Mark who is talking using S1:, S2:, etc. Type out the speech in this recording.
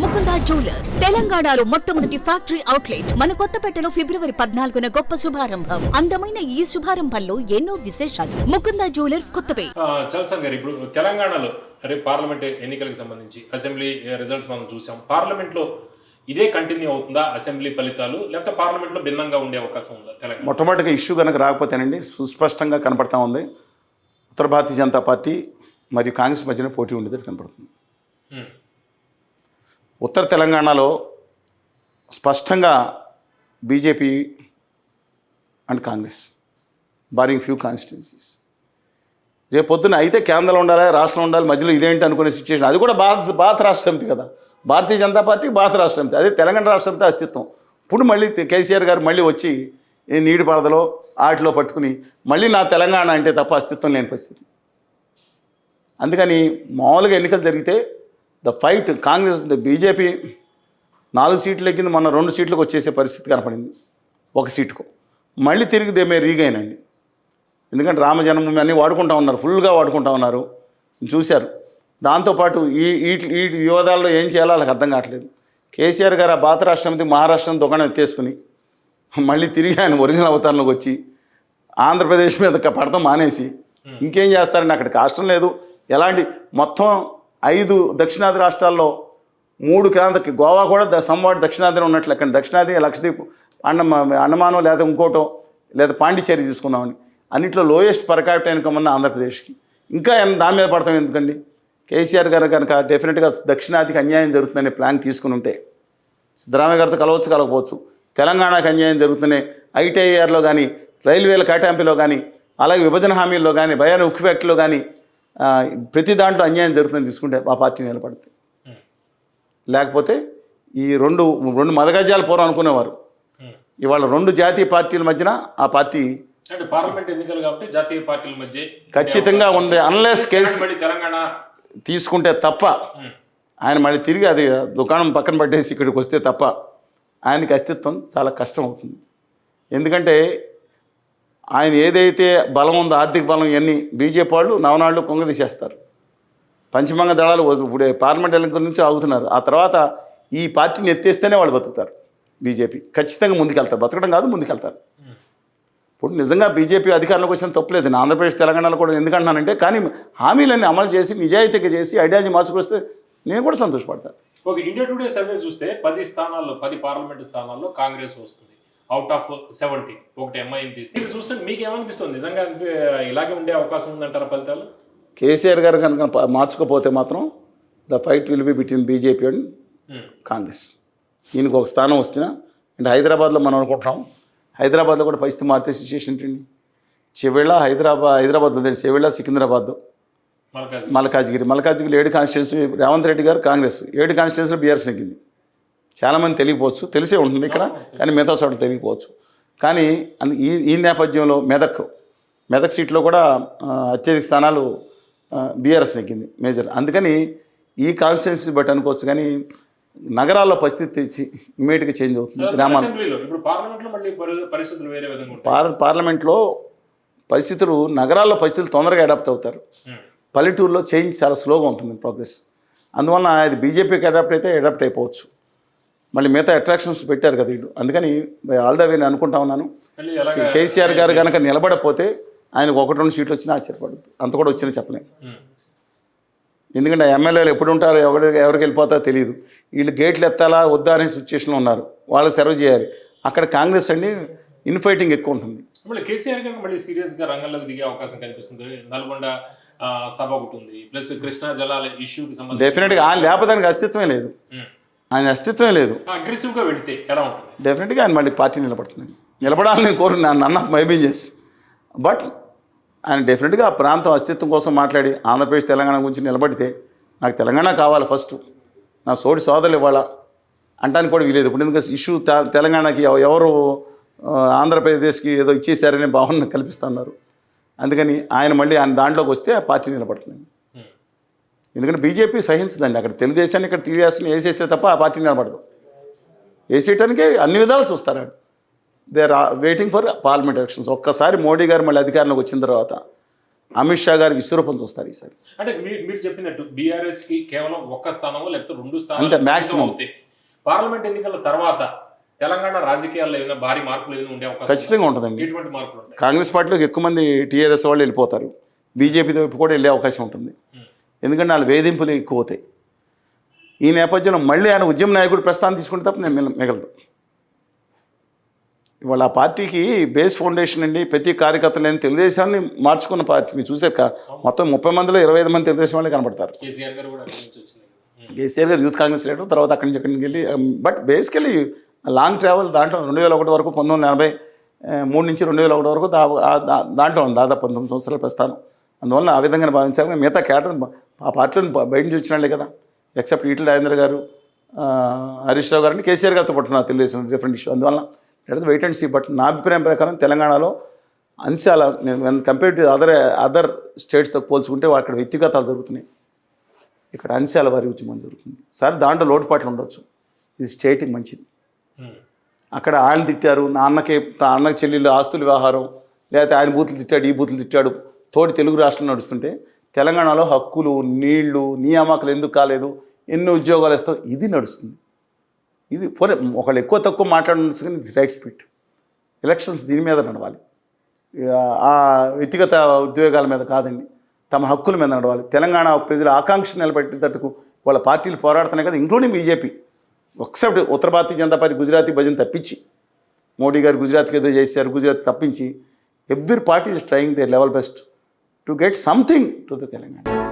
S1: Mukunda jewellers. తెలంగాణలో మొట్టమొదటి factory outlet. మన కొత్తపేటలో ఫిబ్రవరి పద్నాలుగున గొప్ప శుభారంభం. అందమైన ఈ శుభారంభంలో ఎన్నో విశేషాలు. ముకుందా జ్యువెలర్స్ కొత్తపేట.
S2: చల్సాన్ గారు ఇప్పుడు తెలంగాణలో రేపు పార్లమెంట్ ఎన్నికలకు సంబంధించి అసెంబ్లీ రిజల్ట్స్ మనం చూసాం. పార్లమెంట్లో ఇదే కంటిన్యూ అవుతుందా అసెంబ్లీ ఫలితాలు? లేకపోతే పార్లమెంట్లో భిన్నంగా ఉండే అవకాశం ఉందా తెలంగాణ?
S3: మొట్టమొదటిగా ఇష్యూ కనుక రాకపోతేనండి సుస్పష్టంగా కనపడతా ఉంది. ఉత్తర భారతీయ జనతా పార్టీ మరియు కాంగ్రెస్ మధ్యన పోటీ ఉండేది కనపడుతుంది. ఉత్తర తెలంగాణలో స్పష్టంగా BJP and Congress barring few constituencies రేపు పొద్దున అయితే కేంద్రంలో ఉండాలి రాష్ట్రంలో ఉండాలి మధ్యలో ఇదేంటి అనుకునే సిచ్యువేషన్ అది కూడా భారత భారత రాష్ట్ర సమితి కదా. భారతీయ జనతా పార్టీ భారత రాష్ట్ర సమితి. అదే తెలంగాణ రాష్ట్ర సమితి అస్తిత్వం. ఇప్పుడు మళ్ళీ కేసీఆర్ గారు మళ్ళీ వచ్చి నీటి పరదలో ఆటిలో పట్టుకుని మళ్ళీ నా తెలంగాణ అంటే తప్ప అస్తిత్వం లేని పరిస్థితి. అందుకని మామూలుగా ఎన్నికలు జరిగితే the fight Congress the BJP నాలుగు సీట్లు ఎక్కింది మొన్న రెండు సీట్లకు వచ్చేసే పరిస్థితి కనపడింది. ఒక సీటుకు. మళ్ళీ తిరిగి దేమే రీగైనండి ఎందుకంటే రామ జన్మభూమి అన్నీ వాడుకుంటా ఉన్నారు ఫుల్గా వాడుకుంటా ఉన్నారు. చూశారు. దాంతోపాటు ఈ ఈ ఈ వివాదాల్లో ఏం చేయాలో వాళ్ళకి అర్థం కావట్లేదు. కేసీఆర్ గారు ఆ భారత రాష్ట్రపతి మహారాష్ట్రం దుకాణం ఎత్తేసుకుని మళ్ళీ తిరిగి ఆయన ఒరిజినల్ అవతారంలోకి వచ్చి ఆంధ్రప్రదేశ్ మీద పడతాం మానేసి ఇంకేం చేస్తారండి? అక్కడ కష్టం లేదు. ఎలాంటి మొత్తం ఐదు దక్షిణాది రాష్ట్రాల్లో మూడు కేంద్రకి గోవా కూడా ద- సంవాట్ ఉన్నట్లు అక్కడ దక్షిణాది లక్షద్వీప్ అండమా అండమానం లేదా ఇంకోటో లేదా పాండిచేరి తీసుకుందామని. అన్నింటిలో లోయెస్ట్ పర్ క్యాపిటల్ ఇన్కమ్ ఉంది ఆంధ్రప్రదేశ్కి. ఇంకా దాని మీద పడతాం ఎందుకండి? కేసీఆర్ గారు కనుక డెఫినెట్గా దక్షిణాదికి అన్యాయం జరుగుతుందనే ప్లాన్ తీసుకుని ఉంటే సిద్ధరామయ్య గారితో కలవచ్చు కలగపోవచ్చు తెలంగాణకు అన్యాయం జరుగుతున్నాయి ఐటీఐఆర్లో కానీ రైల్వేల కేటాయింపులో కానీ అలాగే విభజన హామీల్లో కానీ భయాన ఉక్కు ఫ్యాక్టరీలో కానీ ప్రతి దాంట్లో అన్యాయం జరుగుతుందని తీసుకుంటే ఆ పార్టీ నిలబడుతుంది
S2: ఉమ్,
S3: లేకపోతే ఈ రెండు రెండు మదగజాల పూర్వం అనుకునేవారు. ఇవాళ రెండు జాతీయ పార్టీల మధ్యన ఆ పార్టీ
S2: పార్లమెంట్ ఎన్నికలు కాబట్టి జాతీయ పార్టీల మధ్య
S3: ఖచ్చితంగా ఉంది. అన్లెస్ కేసు
S2: తెలంగాణ
S3: తీసుకుంటే తప్ప ఆయన మళ్ళీ తిరిగి అది దుకాణం పక్కన పట్టేసి ఇక్కడికి వస్తే తప్ప ఆయనకి అస్తిత్వం చాలా కష్టం అవుతుంది ఎందుకంటే ఆయన ఏదైతే బలం ఉందో ఆర్థిక బలం ఇవన్నీ బీజేపీ వాళ్ళు నవనాళ్ళు కొంగదీసేస్తారు పంచమంగ దళాలు ఇప్పుడు పార్లమెంట్ ఎన్నికల నుంచి ఆగుతున్నారు. ఆ తర్వాత ఈ పార్టీని ఎత్తేస్తేనే వాళ్ళు బతుకుతారు బీజేపీ. ఖచ్చితంగా ముందుకెళ్తారు. బతకడం కాదు ముందుకెళ్తారు. ఇప్పుడు నిజంగా బీజేపీ అధికారంలోకి వచ్చిన తప్పులేదు నేను ఆంధ్రప్రదేశ్ తెలంగాణలో కూడా ఎందుకంటున్నానంటే కానీ హామీలన్నీ అమలు చేసి నిజాయితీగా చేసి ఐడియాలజీ మార్చుకొస్తే నేను కూడా సంతోషపడతాను.
S2: ఓకే ఇండియా టుడే సర్వే చూస్తే పది స్థానాల్లో పది పార్లమెంట్ స్థానాల్లో కాంగ్రెస్ వస్తుంది. అవుట్ ఆఫ్ సెవెంటీ ఒకటి ఎంఐఎం తీస్తే. ఇది చూస్తే మీకు ఏమనిపిస్తుంది నిజంగా ఇలాగే ఉండే అవకాశం ఉందంటారా ఫలితాలు?
S3: కేసీఆర్ గారు కనుక మార్చుకోపోతే మాత్రం the fight will be between BJP and
S2: um,
S3: Congress. ఈయనకు ఒక స్థానం వస్తున్నా. అంటే హైదరాబాద్లో మనం అనుకుంటున్నాం. హైదరాబాద్లో కూడా పరిస్థితి మారితే సిచ్యువేషన్ ఏంటండి చెవిళ్ళ హైదరాబాద్ హైదరాబాద్ ఉంది చెవిళ్ళ సికింద్రాబాద్
S2: మల్కాజ్
S3: మల్కాజ్గిరి. మల్కాజ్గిరి ఏడు కాన్స్టిట్యూన్సీ రేవంత్ రెడ్డి గారు కాంగ్రెస్. ఏడు కాన్స్టిట్యూన్సీలో బీఆర్ఎస్ నెగ్గింది. చాలామంది తెలియకపోవచ్చు. తెలిసే ఉంటుంది ఇక్కడ కానీ మిగతా చోట తెలియకపోవచ్చు. కానీ అందు ఈ ఈ నేపథ్యంలో మెదక్ మెదక్ సీట్లో కూడా అత్యధిక స్థానాలు బీఆర్ఎస్ నెగ్గింది మేజర్. అందుకని ఈ కాన్స్టిట్యున్సీ బట్టి అనుకోవచ్చు కానీ నగరాల్లో పరిస్థితి ఇమీడియట్గా చేంజ్ అవుతుంది. గ్రామాలు.
S2: పరి-
S3: పార్లమెంట్లో పరిస్థితులు నగరాల్లో పరిస్థితులు తొందరగా అడాప్ట్ అవుతారు. పల్లెటూరులో చేంజ్ చాలా స్లోగా ఉంటుంది ప్రోగ్రెస్. అందువల్ల ఇది బీజేపీకి అడాప్ట్ అయితే అడాప్ట్ అయిపోవచ్చు. మళ్ళీ మిగతా అట్రాక్షన్స్ పెట్టారు కదా వీళ్ళు. అందుకని ఆల్ ద వే నేను అనుకుంటా ఉన్నాను. కేసీఆర్ గారు కనుక నిలబడకపోతే ఆయనకు ఒకటి రెండు సీట్లు వచ్చినా ఆశ్చర్యపడదు. అంత కూడా వచ్చినా చెప్పలేము ఎందుకంటే ఎమ్మెల్యేలు ఎప్పుడు ఉంటారో ఎవరు ఎవరికి వెళ్ళిపోతారో తెలియదు వీళ్ళు గేట్లు ఎత్తాలా వద్దా అనే సిచ్యువేషన్లో ఉన్నారు. వాళ్ళు సర్వ్ చేయాలి. అక్కడ కాంగ్రెస్ అండి ఇన్ఫైటింగ్ ఎక్కువ ఉంటుంది.
S2: మళ్ళీ కేసీఆర్ గారికి మళ్ళీ సీరియస్గా రంగంలోకి దిగే అవకాశం కనిపిస్తుంది నల్గొండ సభ ఒకటి ఉంది. ప్లస్ కృష్ణా జలాల ఇష్యూకి సంబంధించి
S3: డెఫినెట్గా ఆయన లేకపోతే అస్తిత్వమే లేదు. ఆయన అస్తిత్వమే లేదు.
S2: అగ్రెసివ్గా వెళితే ఎలా ఉంటుంది?
S3: డెఫినెట్గా ఆయన మళ్ళీ పార్టీ నిలబడుతుంది. నిలబడాలని నేను కోరు నన్ను అన్న మైబీ చేసి. బట్ ఆయన డెఫినెట్గా ఆ ప్రాంతం అస్తిత్వం కోసం మాట్లాడి ఆంధ్రప్రదేశ్ తెలంగాణ గురించి నిలబడితే నాకు తెలంగాణ కావాలి ఫస్ట్ నా సోటి సోదరులు ఇవ్వాలా? అంటానికి కూడా వీలేదు. ఇప్పుడు ఎందుకంటే ఇష్యూ తెలంగాణకి ఎవ- ఎవరు ఆంధ్రప్రదేశ్కి ఏదో ఇచ్చేసారనే భావన కల్పిస్తున్నారు అందుకని ఆయన మళ్ళీ ఆయన దాంట్లోకి వస్తే ఆ పార్టీ నిలబడుతుంది. ఎందుకంటే బీజేపీ సహించదండి. అక్కడ తెలుగుదేశాన్ని ఇక్కడ టీడీఎస్ని వేసేస్తే తప్ప ఆ పార్టీ నిలబడదు. వేసేయటానికే అన్ని విధాలు చూస్తారు they are waiting for parliament elections ఒక్కసారి మోడీ గారు మళ్ళీ అధికారంలోకి వచ్చిన తర్వాత అమిత్ షా గారి విశ్వరూపం చూస్తారు ఈసారి.
S2: అంటే మీరు మీరు చెప్పినట్టు బీఆర్ఎస్కి కేవలం ఒక్క స్థానమో లేకపోతే రెండు స్థానాలు
S3: maximum.
S2: అవుతాయి. పార్లమెంట్ ఎన్నికల తర్వాత తెలంగాణ రాజకీయాల్లో ఏమైనా భారీ మార్పులు ఏమైనా ఉండే అవకాశం
S3: ఖచ్చితంగా ఉంటుందండి.
S2: ఎటువంటి మార్పులు ఉంటాయి?
S3: కాంగ్రెస్ పార్టీలోకి ఎక్కువ మంది టీఆర్ఎస్ వాళ్ళు వెళ్ళిపోతారు. బీజేపీ వైపు కూడా వెళ్ళే అవకాశం ఉంటుంది. ఎందుకంటే వాళ్ళు వేధింపులు ఎక్కువ అవుతాయి ఈ నేపథ్యంలో మళ్ళీ ఆయన ఉద్యమ నాయకుడు ప్రస్థానం తీసుకుంటే తప్ప నేను మిగ- మిగలదు ఇవాళ ఆ పార్టీకి బేస్ ఫౌండేషన్ అండి ప్రతి కార్యకర్తలు నేను తెలుగుదేశాన్ని మార్చుకున్న పార్టీ. మీరు చూసారు కా మొత్తం ముప్పై మందిలో ఇరవై ఐదు మంది తెలుగుదేశం వాళ్ళే కనబడతారు.
S2: కేసీఆర్ గారు
S3: యూత్ కాంగ్రెస్ లీడర్ తర్వాత అక్కడి నుంచి అక్కడి నుంచి వెళ్ళి బట్ బేసికలీ లాంగ్ ట్రావెల్ దాంట్లో రెండు వేల ఒకటి వరకు పంతొమ్మిది వందల ఎనభై మూడు నుంచి రెండు వేల ఒకటి వరకు దాంట్లో ఉంది దాదాపు పంతొమ్మిది సంవత్సరాల ప్రస్థానం. అందువల్ల ఆ విధంగా భావించాలి. మిగతా క్యాటర్ ఆ పార్టీలను బయట నుంచి వచ్చినాళ్ళే కదా. ఎక్సెప్ట్ ఈటల రాజేంద్ర గారు హరీష్ రావు గారిని కేసీఆర్ గారితో పట్టుకున్నారు తెలుగుదేశం డిఫరెంట్ ఇష్యూ అందువల్ల let wait and see but నా అభిప్రాయం ప్రకారం తెలంగాణలో అంశాల నేను కంపేర్ టు అదర్ అదర్ స్టేట్స్తో పోల్చుకుంటే అక్కడ వ్యక్తిగతాలు జరుగుతున్నాయి. ఇక్కడ అంశాల వారి ఉద్యమం జరుగుతుంది. సరే దాంట్లో లోటుపాట్లు ఉండొచ్చు. ఇది స్టేట్కి మంచిది.
S2: ఉమ్.
S3: అక్కడ ఆయన తిట్టారు నా అన్నకి నా అన్నకి చెల్లెళ్ళు ఆస్తుల వ్యవహారం లేకపోతే ఆయన బూతులు తిట్టాడు ఈ బూతులు తిట్టాడు తోటి తెలుగు రాష్ట్రంలో నడుస్తుంటే తెలంగాణలో హక్కులు నీళ్ళు నియామకాలు ఎందుకు కాలేదు? ఎన్ని ఉద్యోగాలు ఇస్తావు? ఇది నడుస్తుంది. ఇది పోలే ఒకళ్ళు ఎక్కువ తక్కువ మాట్లాడాల్సి ఇది రైట్ స్పీడ్ ఎలక్షన్స్ దీని మీద నడవాలి. ఆ వ్యక్తిగత ఉద్యోగాల మీద కాదండి. తమ హక్కుల మీద నడవాలి. తెలంగాణ ప్రజల ఆకాంక్ష నిలబెట్టేటట్టుకు వాళ్ళ పార్టీలు పోరాడుతున్నాయి కదా ఇంక్లూడింగ్ బీజేపీ. ఎక్సెప్ట్ ఉత్తర భారతీయ జనతా పార్టీ గుజరాతీ భజన తప్పించి మోడీ గారు గుజరాత్కి ఏదో చేశారు గుజరాత్ తప్పించి every party is trying their level best. To get something to the Telangana